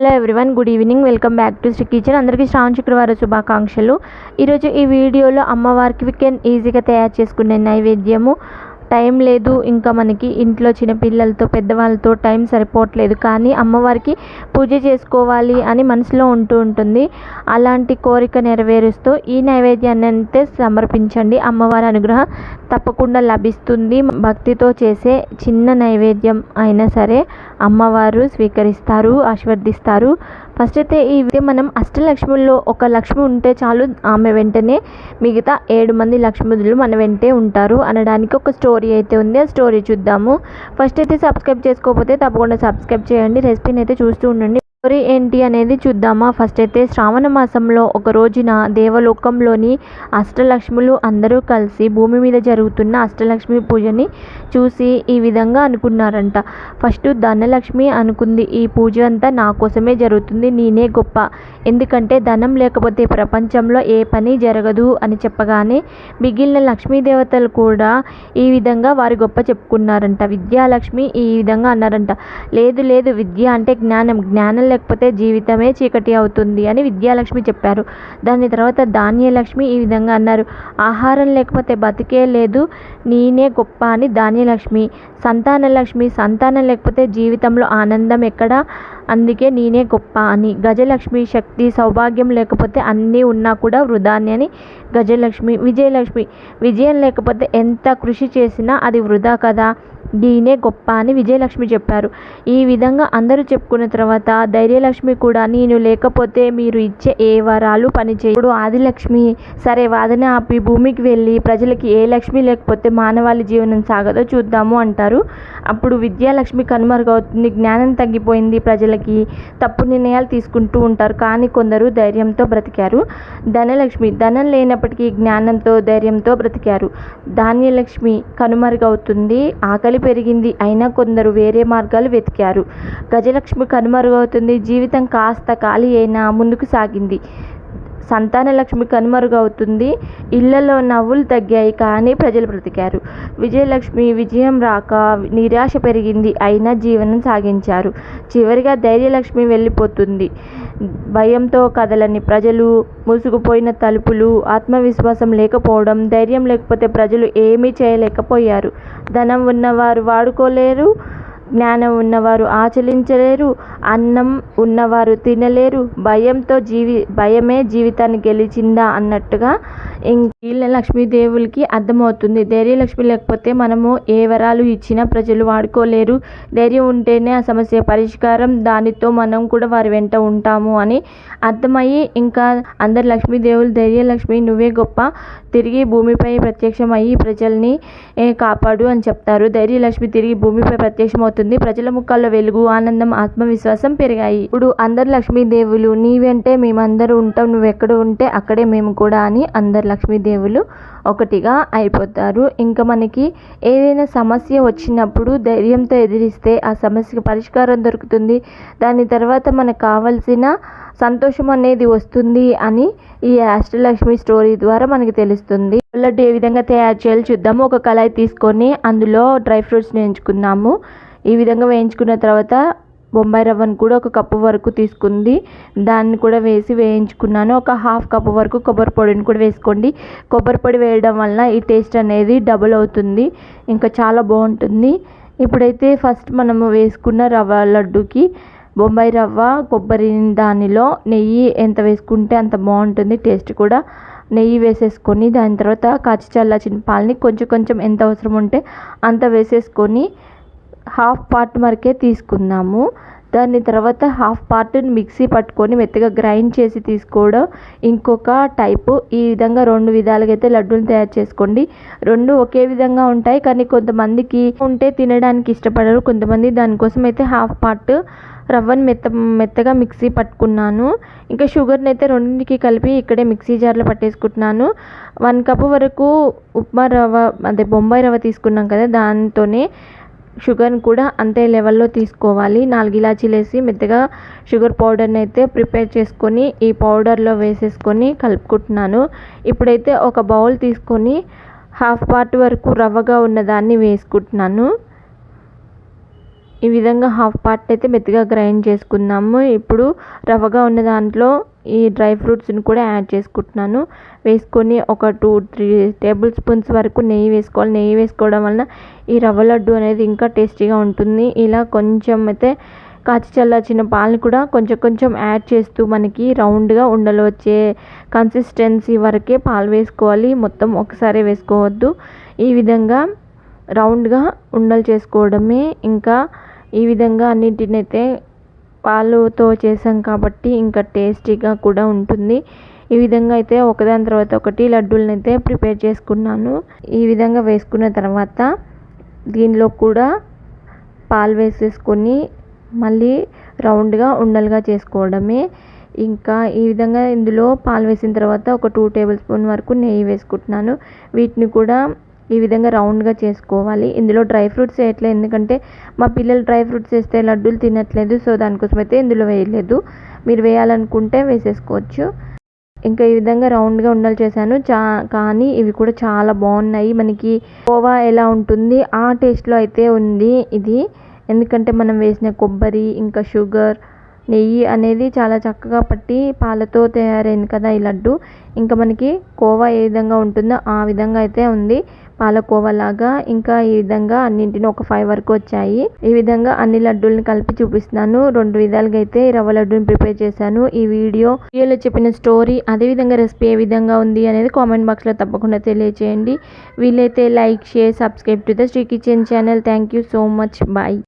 Hello everyone good evening welcome back to Sri kitchen అందరికీ శ్రావణ శుక్రవారం శుభాకాంక్షలు. ఈరోజు ఈ వీడియోలో అమ్మవారికి we ఈజీగా తయారు చేసుకునే నైవేద్యము టైం లేదు. ఇంకా మనకి ఇంట్లో చిన్నపిల్లలతో పెద్దవాళ్ళతో టైం సరిపోవట్లేదు. కానీ అమ్మవారికి పూజ చేసుకోవాలి అని మనసులో ఉంటూ ఉంటుంది. అలాంటి కోరిక నెరవేరుస్తూ ఈ నైవేద్యాన్ని అయితే సమర్పించండి. అమ్మవారి అనుగ్రహం తప్పకుండా లభిస్తుంది. భక్తితో చేసే చిన్న నైవేద్యం అయినా సరే అమ్మవారు స్వీకరిస్తారు ఆశీర్వదిస్తారు. ఫస్ట్ అయితే ఇది మనం అష్టలక్ష్ముల్లో ఒక లక్ష్మి ఉంటే చాలు ఆమె వెంటనే మిగతా ఏడు మంది లక్ష్మీలు మన వెంటే ఉంటారు అనడానికి ఒక స్టోరీ అయితే ఉంది. ఆ స్టోరీ చూద్దాము. ఫస్ట్ అయితే సబ్స్క్రైబ్ చేసుకోకపోతే తప్పకుండా సబ్స్క్రైబ్ చేయండి. రెసిపీని అయితే చూస్తూ ఉండండి. స్టోరీ ఏంటి అనేది చూద్దామా? ఫస్ట్ అయితే శ్రావణ మాసంలో ఒక రోజున దేవలోకంలోని అష్టలక్ష్ములు అందరూ కలిసి భూమి మీద జరుగుతున్న అష్టలక్ష్మి పూజని చూసి ఈ విధంగా అనుకున్నారంట. ఫస్ట్ ధనలక్ష్మి అనుకుంది ఈ పూజ అంతా నా కోసమే జరుగుతుంది నేనే గొప్ప. ఎందుకంటే ధనం లేకపోతే ప్రపంచంలో ఏ పని జరగదు అని చెప్పగానే మిగిలిన లక్ష్మీ దేవతలు కూడా ఈ విధంగా వారి గొప్ప చెప్పుకున్నారంట. విద్యాలక్ష్మి ఈ విధంగా అన్నారంట. లేదు లేదు విద్య అంటే జ్ఞానం. జ్ఞానం లేకపోతే జీవితమే చీకటి అవుతుంది అని విద్యాలక్ష్మి చెప్పారు. దాని తర్వాత ధాన్యలక్ష్మి ఈ విధంగా అన్నారు. ఆహారం లేకపోతే బతికే లేదు. నేనే గొప్ప అని ధాన్యలక్ష్మి. సంతానలక్ష్మి సంతానం లేకపోతే జీవితంలో ఆనందం ఎక్కడ? అందుకే నేనే గొప్ప అని. గజలక్ష్మి శక్తి సౌభాగ్యం లేకపోతే అన్నీ ఉన్నా కూడా వృధాని అని గజలక్ష్మి విజయలక్ష్మి. విజయం లేకపోతే ఎంత కృషి చేసినా అది వృధా కదా? నేనే గొప్ప అని విజయలక్ష్మి చెప్పారు. ఈ విధంగా అందరూ చెప్పుకున్న తర్వాత ధైర్యలక్ష్మి కూడా నేను లేకపోతే మీరు ఇచ్చే ఏ వరాలు పనిచేయడు ఆదిలక్ష్మి సరే వాదన ఆపి భూమికి వెళ్ళి ప్రజలకి ఏ లక్ష్మి లేకపోతే మానవాళి జీవనం సాగదో చూద్దాము అంటారు. అప్పుడు విద్యాలక్ష్మి కనుమరుగవుతుంది. జ్ఞానం తగ్గిపోయింది. ప్రజలకి తప్పు నిర్ణయాలు తీసుకుంటూ ఉంటారు. కానీ కొందరు ధైర్యంతో బ్రతికారు. ధనలక్ష్మి ధనం లేనప్పటికీ జ్ఞానంతో ధైర్యంతో బ్రతికారు. ధాన్యలక్ష్మి కనుమరుగవుతుంది. ఆకలి పెరిగింది. అయినా కొందరు వేరే మార్గాలు వెతికారు. గజలక్ష్మి కనుమరుగవుతుంది. జీవితం కాస్త ఖాళీ అయినా ముందుకు సాగింది. సంతానలక్ష్మి కనుమరుగవుతుంది. ఇళ్ళలో నవ్వులు తగ్గాయి కానీ ప్రజలు బ్రతికారు. విజయలక్ష్మి విజయం రాక నిరాశ పెరిగింది. అయినా జీవనం సాగించారు. చివరిగా ధైర్యలక్ష్మి వెళ్ళిపోతుంది. భయంతో కదలని ప్రజలు మూసుకుపోయిన తలుపులు ఆత్మవిశ్వాసం లేకపోవడం ధైర్యం లేకపోతే ప్రజలు ఏమీ చేయలేకపోయారు. ధనం ఉన్నవారు వాడుకోలేరు. జ్ఞానం ఉన్నవారు ఆచరించలేరు అన్నం ఉన్నవారు తినలేరు భయంతో జీవి భయమే జీవితాన్ని గెలిచిందా అన్నట్టుగా వీళ్ళ లక్ష్మీదేవులకి అర్థమవుతుంది. ధైర్యలక్ష్మి లేకపోతే మనము ఏ వరాలు ఇచ్చినా ప్రజలు వాడుకోలేరు. ధైర్యం ఉంటేనే ఆ సమస్య పరిష్కారం. దానితో మనం కూడా వారి వెంట ఉంటాము అని అర్థమయ్యి ఇంకా అందరు లక్ష్మీదేవులు ధైర్యలక్ష్మి నువ్వే గొప్ప తిరిగి భూమిపై ప్రత్యక్షమయ్యి ప్రజల్ని కాపాడు అని చెప్తారు. ధైర్యలక్ష్మి తిరిగి భూమిపై ప్రత్యక్షమవుతుంది ప్రజల ముఖాల్లో వెలుగు ఆనందం ఆత్మవిశ్వాసం పెరిగాయి. ఇప్పుడు అందరు లక్ష్మీదేవులు నీవంటే మేమందరూ ఉంటాం నువ్వు ఎక్కడ ఉంటే అక్కడే మేము కూడా అని అందరు లక్ష్మీదేవులు ఒకటిగా అయిపోతారు. ఇంకా మనకి ఏదైనా సమస్య వచ్చినప్పుడు ధైర్యంతో ఎదిరిస్తే ఆ సమస్యకు పరిష్కారం దొరుకుతుంది. దాని తర్వాత మనకు కావలసిన సంతోషం అనేది వస్తుంది అని ఈ అష్టలక్ష్మి స్టోరీ ద్వారా మనకి తెలుస్తుంది. బుల్లెట్ ఏ విధంగా తయారు చేయాలో చూద్దాము. ఒక కళాయి తీసుకొని అందులో డ్రై ఫ్రూట్స్ని ఎంచుకున్నాము. ఈ విధంగా వేయించుకున్న తర్వాత బొంబాయి రవ్వను కూడా ఒక కప్పు వరకు తీసుకుంది. దాన్ని కూడా వేసి వేయించుకున్నాను. ఒక హాఫ్ కప్పు వరకు కొబ్బరి పొడిని కూడా వేసుకోండి. కొబ్బరి పొడి వేయడం వలన ఈ టేస్ట్ అనేది డబుల్ అవుతుంది. ఇంకా చాలా బాగుంటుంది. ఇప్పుడైతే ఫస్ట్ మనము వేసుకున్న రవ్వ లడ్డుకి బొంబాయి రవ్వ కొబ్బరి దానిలో నెయ్యి ఎంత వేసుకుంటే అంత బాగుంటుంది. టేస్ట్ కూడా నెయ్యి వేసేసుకొని దాని తర్వాత కాచి చల్లాచిన పాలని కొంచెం కొంచెం ఎంత అవసరం ఉంటే అంత వేసేసుకొని హాఫ్ పార్ట్ వరకే తీసుకుందాము. దాని తర్వాత హాఫ్ పార్ట్ మిక్సీ పట్టుకొని మెత్తగా గ్రైండ్ చేసి తీసుకోవడం. ఇంకొక టైపు ఈ విధంగా రెండు విధాలుగా అయితే లడ్డూలు తయారు చేసుకోండి. రెండు ఒకే విధంగా ఉంటాయి కానీ కొంతమందికి ఉంటే తినడానికి ఇష్టపడరు. కొంతమంది దానికోసం అయితే హాఫ్ పార్ట్ రవ్వను మెత్త మెత్తగా మిక్సీ పట్టుకున్నాను. ఇంకా షుగర్ని అయితే రెండింటికి కలిపి ఇక్కడే మిక్సీ జార్లో పట్టేసుకుంటున్నాను. వన్ కప్ వరకు ఉప్మా రవ్వ అదే బొంబాయి రవ్వ తీసుకున్నాం కదా దాంతోనే షుగర్ని కూడా అంతే లెవెల్లో తీసుకోవాలి. నాలుగు ఇలాచీలు వేసి మెత్తగా షుగర్ పౌడర్ని అయితే ప్రిపేర్ చేసుకొని ఈ పౌడర్లో వేసేసుకొని కలుపుకుంటున్నాను. ఇప్పుడైతే ఒక బౌల్ తీసుకొని హాఫ్ పార్ట్ వరకు రవ్వగా ఉన్నదాన్ని వేసుకుంటున్నాను. ఈ విధంగా హాఫ్ పార్ట్ అయితే మెత్తగా గ్రైండ్ చేసుకున్నాము. ఇప్పుడు రవ్వగా ఉన్న దాంట్లో ఈ డ్రై ఫ్రూట్స్ని కూడా యాడ్ చేసుకుంటున్నాను. వేసుకొని ఒక టూ త్రీ టేబుల్ స్పూన్స్ వరకు నెయ్యి వేసుకోవాలి. నెయ్యి వేసుకోవడం వలన ఈ రవ్వ లడ్డు అనేది ఇంకా టేస్టీగా ఉంటుంది. ఇలా కొంచెం అయితే కాచి చల్లార్చిన పాలు కూడా కొంచెం కొంచెం యాడ్ చేస్తూ మనకి రౌండ్గా ఉండలు వచ్చే కన్సిస్టెన్సీ వరకే పాలు వేసుకోవాలి. మొత్తం ఒకసారి వేసుకోవద్దు. ఈ విధంగా రౌండ్గా ఉండలు చేసుకోవడమే ఇంకా ఈ విధంగా అన్నిటినైతే పాలుతో చేసాం కాబట్టి ఇంకా టేస్టీగా కూడా ఉంటుంది. ఈ విధంగా అయితే ఒకదాని తర్వాత ఒకటి లడ్డూలను అయితే ప్రిపేర్ చేసుకున్నాను. ఈ విధంగా వేసుకున్న తర్వాత దీనిలో కూడా పాలు వేసేసుకొని మళ్ళీ రౌండ్గా ఉండలుగా చేసుకోవడమే. ఇంకా ఈ విధంగా ఇందులో పాలు వేసిన తర్వాత ఒక టూ టేబుల్ స్పూన్ వరకు నెయ్యి వేసుకుంటున్నాను. వీటిని కూడా ఈ విధంగా రౌండ్గా చేసుకోవాలి. ఇందులో డ్రై ఫ్రూట్స్ వేయట్లేదు. ఎందుకంటే మా పిల్లలు డ్రై ఫ్రూట్స్ వేస్తే లడ్డూలు తినట్లేదు. సో దానికోసం అయితే ఇందులో వేయలేదు. మీరు వేయాలనుకుంటే వేసేసుకోవచ్చు. ఇంకా ఈ విధంగా రౌండ్గా ఉండలు చేశాను. చా కానీ ఇవి కూడా చాలా బాగున్నాయి. మనకి కోవా ఎలా ఉంటుంది? ఆ టేస్ట్లో అయితే ఉంది ఇది. ఎందుకంటే మనం వేసిన కొబ్బరి ఇంకా షుగర్ నెయ్యి అనేది చాలా చక్కగా పట్టి పాలతో తయారైంది కదా ఈ లడ్డు. ఇంకా మనకి కోవా ఏ విధంగా ఉంటుందో ఆ విధంగా అయితే ఉంది. పాలకోవలాగా ఇంకా ఈ విధంగా అన్నింటిని ఒక ఫైవ్ వరకు వచ్చాయి. ఈ విధంగా అన్ని లడ్డూలను కలిపి చూపిస్తున్నాను. రెండు విధాలుగా అయితే రవ్వ లడ్డూని ప్రిపేర్ చేశాను. ఈ వీడియో వీడియోలో చెప్పిన స్టోరీ అదే విధంగా రెసిపీ ఏ విధంగా ఉంది అనేది కామెంట్ బాక్స్లో తప్పకుండా తెలియచేయండి. వీలైతే like share subscribe to the Sri kitchen channel. Thank you so much. Bye.